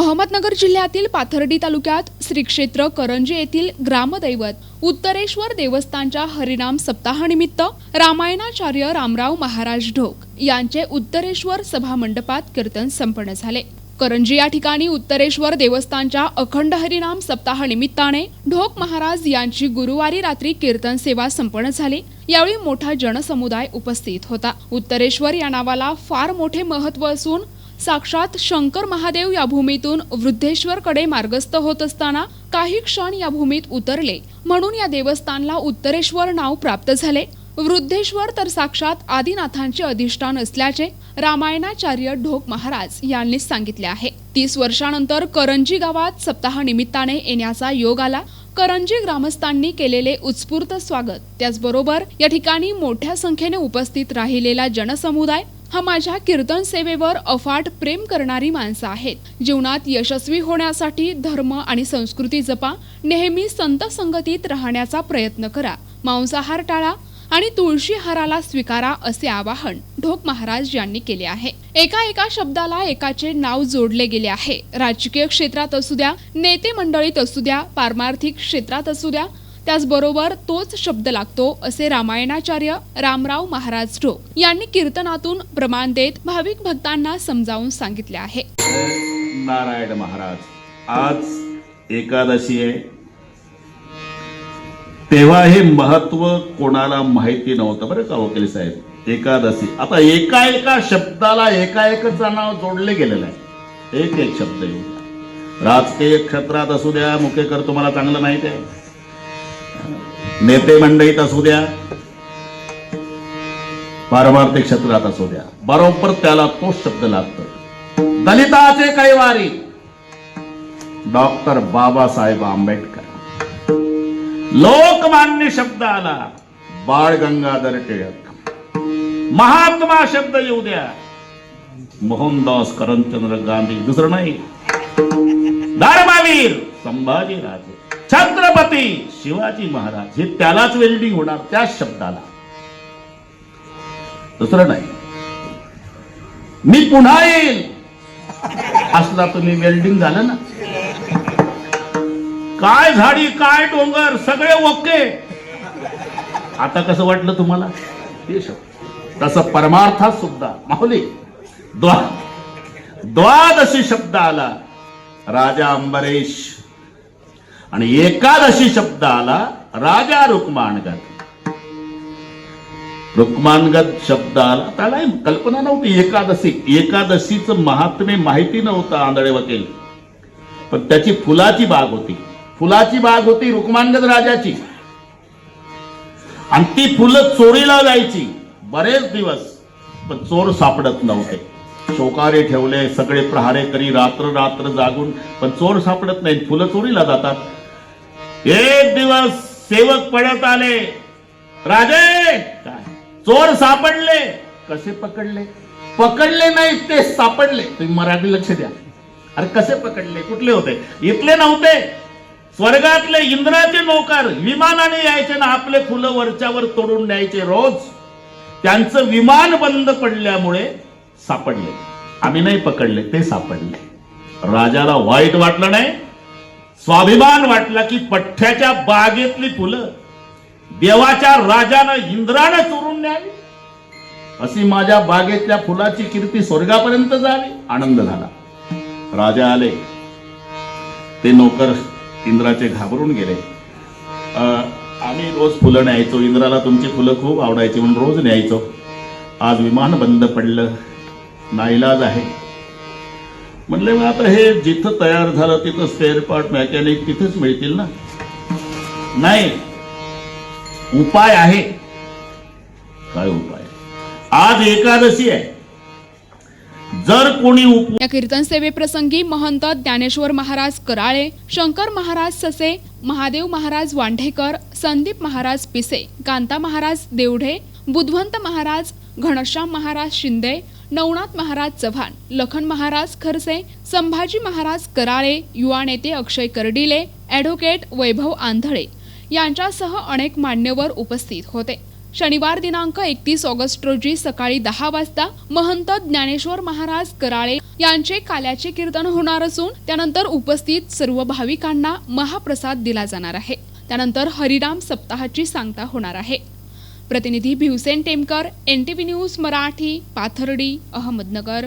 अहमदनगर जिल्ह्यातील पाथर्डी तालुक्यात श्री क्षेत्र करंजी येथील ग्रामदैवत उत्तरेश्वर देवस्थानच्या हरिनाम सप्ताहानिमित्त रामायणाचार्य रामराव महाराज ढोक यांचे उत्तरेश्वर सभा मंडपात कीर्तन संपन्न झाले. करंजी या ठिकाणी उत्तरेश्वर देवस्थानच्या अखंड हरिनाम सप्ताहानिमित्ताने ढोक महाराज यांची गुरुवारी रात्री कीर्तन सेवा संपन्न झाली. यावेळी मोठा जनसमुदाय उपस्थित होता. उत्तरेश्वर या नावाला फार मोठे महत्त्व असून साक्षात शंकर महादेव या भूमीतून वृद्धेश्वरकडे मार्गस्थ होत असताना काही क्षण या भूमीत उतरले. म्हणून या देवस्थानला उत्तरेश्वर नाव प्राप्त झाले. वृद्धेश्वर तर साक्षात आदिनाथांचे अधिष्ठान असल्याचे रामायणाचार्य ढोक महाराज यांनी सांगितले आहे. तीस वर्षानंतर करंजी गावात सप्ताह निमित्ताने येण्याचा योग आला. करंजी ग्रामस्थांनी केलेले उत्स्फूर्त स्वागत. त्याचबरोबर या ठिकाणी मोठ्या संख्येने उपस्थित राहिलेला जनसमुदाय हा माझ्या कीर्तन सेवेवर अफाट प्रेम करणारी माणसं आहेत. जीवनात यशस्वी होण्यासाठी धर्म आणि संस्कृती जपा नेहमी संत संगतीत राहण्याचा प्रयत्न करा. मांसाहार टाळा आणि तुळशी हाराला स्वीकारा असे आवाहन ढोक महाराज यांनी केले आहे. एका एका शब्दाला एकाचे नाव जोडले गेले आहे. राजकीय क्षेत्रात असू द्या नेते मंडळीत असू द्या पारमार्थिक क्षेत्रात असू द्या त्याचबरोबर तोच शब्द लागतो असे रामायणाचार्य रामराव महाराज ढोक यांनी कीर्तनातून प्रमाण देत भाविक भक्तांना समजावून सांगितले आहे. नारायण महाराज आज एकादशी आहे. तेव्हा हे महत्त्व कोणाला माहिती नव्हतं बरं का वकील साहेब? एकादशी. आता एका एका शब्दाला एका एकच नाव जोडले गेलेलं आहे. एक एक शब्द येऊ राजकीय क्षेत्रात असू द्या मुकेकर तुम्हाला चांगलं माहिती आहे. नेते मंडळीत असू द्या पारमार्थिक क्षेत्रात असू द्या बरोबर त्याला तोच शब्द लागतो. दलिताचे कैवारी. डॉक्टर बाबासाहेब आंबेडकर. लोकमान्य शब्द आला बाळ गंगाधर टिळक. महात्मा शब्द येऊ द्या. मोहनदास करमचंद्र गांधी दुसरं नाही. धर्मवीर संभाजी राजे छत्रपती शिवाजी महाराज हे त्यालाच वेल्डिंग होणार त्याच शब्दाला. दुसरं नाही. मी पुन्हा येईल. असला तुम्ही वेल्डिंग झालं ना. काय झाडी काय डोंगर सगळे ओके. आता कसं वाटलं तुम्हाला? ते शब्द तसं परमार्थात सुद्धा. माहुली द्वा द्वादशी शब्द आला. राजा अंबरेश. आणि एकादशी शब्द आला राजा रुक्माणगत रुक्मानगत शब्द आला त्याला कल्पना नव्हती एकादशी. एकादशीचं महात्म्य माहिती नव्हतं आंधळे वकील. पण त्याची फुलाची बाग होती. फुलाची बाग होती रुक्मानगत राजाची. आणि ती फुलं चोरीला जायची बरेच दिवस पण चोर सापडत नव्हते. चोकारे ठेवले सगळे प्रहारे करी रात्र रात्र जागून पण चोर सापडत नाहीत फुलं चोरीला जातात. एक दिवस सेवक पडत आले. राजे काय? चोर सापडले. कसे पकडले? पकडले नाही ते सापडले. तुम्ही मराठी लक्ष द्या. अरे कसे पकडले? कुठले होते? इथले नव्हते. स्वर्गातले इंद्राचे नोकर विमानाने यायचे ना आपले फुलं वरच्यावर तोडून न्यायचे रोज. त्यांचं विमान बंद पडल्यामुळे सापडले. आम्ही नाही पकडले ते सापडले. राजाला वाईट वाटलं नाही. स्वाभिमान वाटला की पठ्ठ्याच्या बागेतली फुलं देवाच्या राजानं इंद्रानं चोरून न्यावी. अशी माझ्या बागेतल्या फुलाची कीर्ती स्वर्गापर्यंत जावी आनंद झाला. राजा आले. ते नोकर इंद्राचे घाबरून गेले. अं, आम्ही रोज फुलं न्यायचो. इंद्राला तुमची फुलं खूप आवडायची म्हणून रोज न्यायचो. आज विमान बंद पडलं. नाईलाज आहे. म्हणले मग आता हे जिथं तयार झालं तिथं स्पेअर पार्ट मेकॅनिक तिथेच मिळतील ना? नाही. उपाय आहे. काय उपाय? आज एकादशी आहे. जर कोणी या कीर्तन सेवेप्रसंगी महंत ज्ञानेश्वर महाराज कराळे शंकर महाराज ससे महादेव महाराज वांढेकर संदीप महाराज पिसे कांता महाराज देवढे बुधवंत महाराज घनश्याम महाराज शिंदे नवनाथ महाराज चव्हाण लखन महाराज खरसे संभाजी महाराज कराळे युवा नेते अक्षय कर्डिले ॲडव्होकेट वैभव आंधळे यांच्यासह अनेक मान्यवर उपस्थित होते. शनिवार दिनांक एकतीस ऑगस्ट रोजी सकाळी दहा वाजता महंत ज्ञानेश्वर महाराज कराळे यांचे काल्याचे कीर्तन होणार असून त्यानंतर उपस्थित सर्व भाविकांना महाप्रसाद दिला जाणार आहे. त्यानंतर हरिराम सप्ताहाची सांगता होणार आहे. प्रतिनिधी Bhivsen Temkar N T V news Marathi Pathardi Ahmednagar.